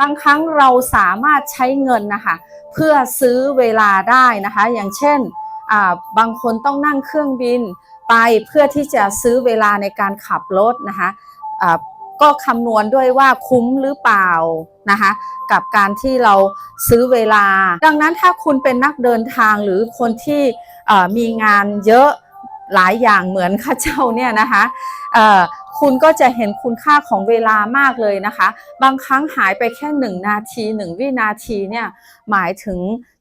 บางครั้งเราสามารถใช้เงินนะคะเพื่อซื้อเวลาได้นะคะ อย่างเช่นบางคนต้องนั่งเครื่องบินไปเพื่อที่จะซื้อเวลาในการขับรถนะคะอ่าก็คำนวณด้วยว่าคุ้มหรือเปล่านะคะกับการที่เราซื้อเวลา ดังนั้นถ้าคุณเป็นนักเดินทางหรือคนที่มีงานเยอะหลายอย่างเหมือนข้าเจ้าเนี่ยนะคะ คุณก็จะเห็นคุณค่าของเวลามากเลยนะคะ บางครั้งหายไปแค่หนึ่งนาทีหนึ่งวินาทีเนี่ยหมายถึง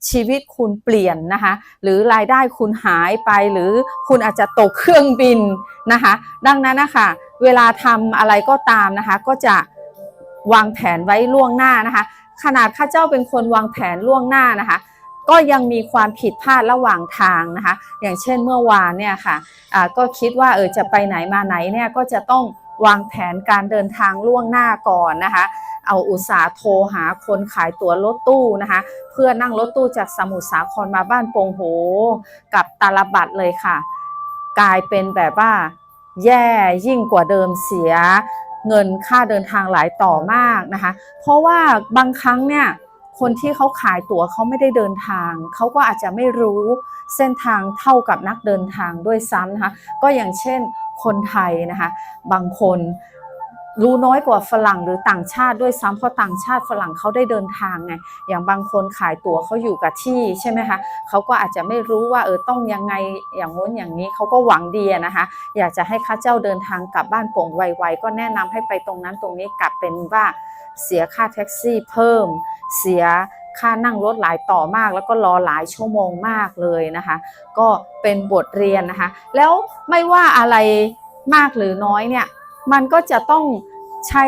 ชีวิตคุณเปลี่ยนนะคะ หรือรายได้คุณหายไปหรือคุณอาจจะตกเครื่องบินนะคะ ดังนั้นนะคะเวลาทำอะไรก็ตามนะคะ ก็จะวางแผนไว้ล่วงหน้านะคะ ขนาดข้าเจ้าเป็นคนวางแผนล่วงหน้านะคะ ก็ยังมีความผิดพลาดระหว่างทางนะคะ อย่างเช่นเมื่อวานเนี่ยค่ะอ่าก็คิดว่าเออจะไปไหนมาไหนเนี่ยก็จะต้องวางแผนการเดินทางล่วงหน้าก่อนนะคะ เอาอุตสาห์โทรหาคนขายตั๋วรถตู้นะคะ เพื่อนั่งรถตู้จากสมุทรสาครมาบ้านโป่งโห กับตาลบัตรเลยค่ะ กลายเป็นแบบว่าแย่ยิ่งกว่าเดิมเสียเงินค่าเดินทางหลายต่อมากนะคะ เพราะว่าบางครั้งเนี่ย คนที่เขาขายตั๋วเขาไม่ได้เดินทาง เขาก็อาจจะไม่รู้เส้นทางเท่ากับนักเดินทางด้วยซ้ำนะคะ ก็อย่างเช่นคนไทยนะคะ บางคน รู้น้อยกว่าฝรั่งหรือต่างชาติด้วยซ้ำเพราะต่างชาติฝรั่งเขาได้เดินทางไงอย่างบางคนขายตั๋วเขาอยู่กับที่ใช่ไหมคะเขาก็อาจจะไม่รู้ว่าเออต้องยังไงอย่างง้นอย่างนี้เขาก็หวังดีนะคะ อยากจะให้ข้าเจ้าเดินทางกลับบ้านโป่งไวๆก็แนะนำให้ไปตรงนั้นตรงนี้กลับเป็นว่าเสียค่าแท็กซี่เพิ่ม เสียค่านั่งรถหลายต่อมาก แล้วก็รอหลายชั่วโมงมากเลยนะคะ ก็เป็นบทเรียนนะคะ แล้วไม่ว่าอะไรมากหรือน้อยเนี่ย มันก็จะต้องใช้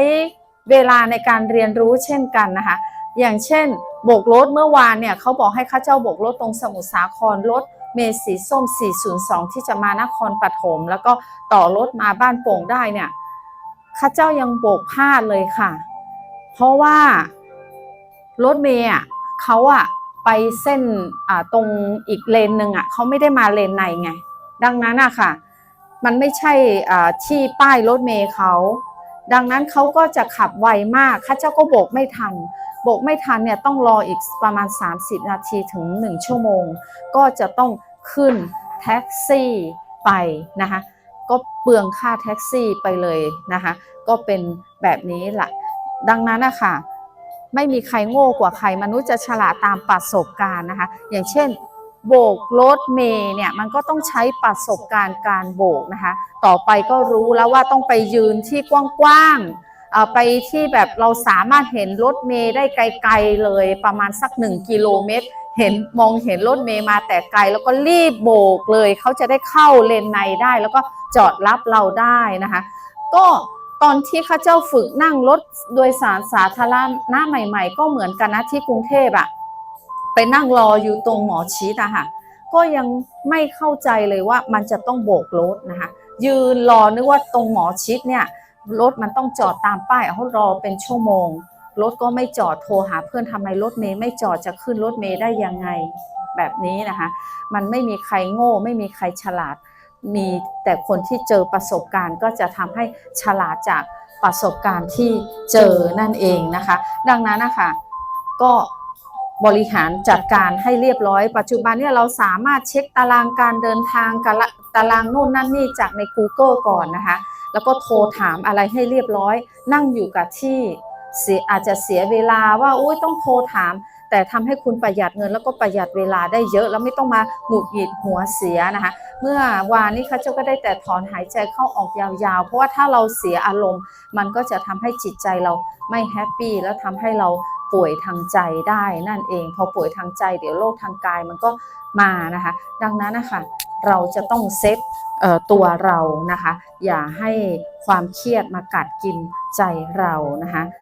เวลาในการเรียนรู้เช่นกันนะคะ อย่างเช่นโบกรถเมื่อวานเนี่ยเขาบอกให้ข้าเจ้าโบกรถตรงสมุทรสาครรถเมสีส้ม 402 ที่จะมานครปฐมแล้วก็ต่อรถมาบ้านโป่งได้เนี่ยข้าเจ้ายังโบกพลาดเลยค่ะ เพราะว่ารถเมย์เขาอะไปเส้นตรงอีกเลนหนึ่งอะเขาไม่ได้มาเลนในไง ดังนั้นอะค่ะ มันไม่ใช่ที่ป้ายรถเมย์เขา ดังนั้นเขาก็จะขับไวมากข้าเจ้าก็โบกไม่ทัน โบกไม่ทันเนี่ยต้องรออีกประมาณ 30 นาทีถึง 1 ชั่วโมง ก็จะต้องขึ้นแท็กซี่ไปนะคะก็เปลืองค่าแท็กซี่ไปเลยนะคะก็เป็นแบบนี้แหละดังนั้นนะคะไม่มีใครโง่กว่าใครมนุษย์จะฉลาดตามประสบการณ์นะคะอย่างเช่น โบกรถเมย์เนี่ยมันก็ต้องใช้ประสบการณ์การโบกนะคะ ต่อไปก็รู้แล้วว่าต้องไปยืนที่กว้างๆไปที่แบบเราสามารถเห็นรถเมย์ได้ไกลๆเลยประมาณสักหนึ่งกิโลเมตร เห็นมองเห็นรถเมย์มาแต่ไกล แล้วก็รีบโบกเลย เขาจะได้เข้าเลนในได้ แล้วก็จอดรับเราได้นะคะ ก็ตอนที่ข้าเจ้าฝึกนั่งรถโดยสารสาธารณะใหม่ ๆ ก็เหมือนกันนะที่กรุงเทพอะ ไปนั่งรออยู่ตรงหมอชิดอะค่ะก็ยังไม่เข้าใจเลยว่ามันจะต้องโบกรถนะคะยืนรอนึกว่าตรงหมอชิดเนี่ยรถมันต้องจอดตามป้ายเขารอเป็นชั่วโมงรถก็ไม่จอดโทรหาเพื่อนทำไมรถเมย์ไม่จอดจะขึ้นรถเมย์ได้ยังไงแบบนี้นะคะ มันไม่มีใครโง่ ไม่มีใครฉลาด มีแต่คนที่เจอประสบการณ์ก็จะทำให้ฉลาดจากประสบการณ์ที่เจอนั่นเองนะคะ ดังนั้นนะคะก็ บริหารจัดการให้เรียบร้อย ปัจจุบันเนี่ยเราสามารถเช็คตารางการเดินทางกะตารางโน่นนั่นนี่จากใน Google ก่อนนะคะ แล้วก็โทรถามอะไรให้เรียบร้อย นั่งอยู่กับที่เสียอาจจะเสียเวลาว่าอุ้ยต้องโทรถาม แต่ทำให้คุณประหยัดเงินแล้วก็ประหยัดเวลาได้เยอะ แล้วไม่ต้องมาหงุดหงิดหัวเสียนะคะ เมื่อวานนี้ข้าเจ้าก็ได้แต่ถอนหายใจเข้าออกยาวๆ เพราะว่าถ้าเราเสียอารมณ์ มันก็จะทำให้จิตใจเราไม่แฮปปี้แล้วทำให้เรา ป่วยทางใจได้นั่นเอง พอป่วยทางใจ เดี๋ยวโรคทางกายมันก็มานะคะ ดังนั้นนะคะเราจะต้องเซฟตัวเรานะคะ อย่าให้ความเครียดมากัดกินใจเรานะคะ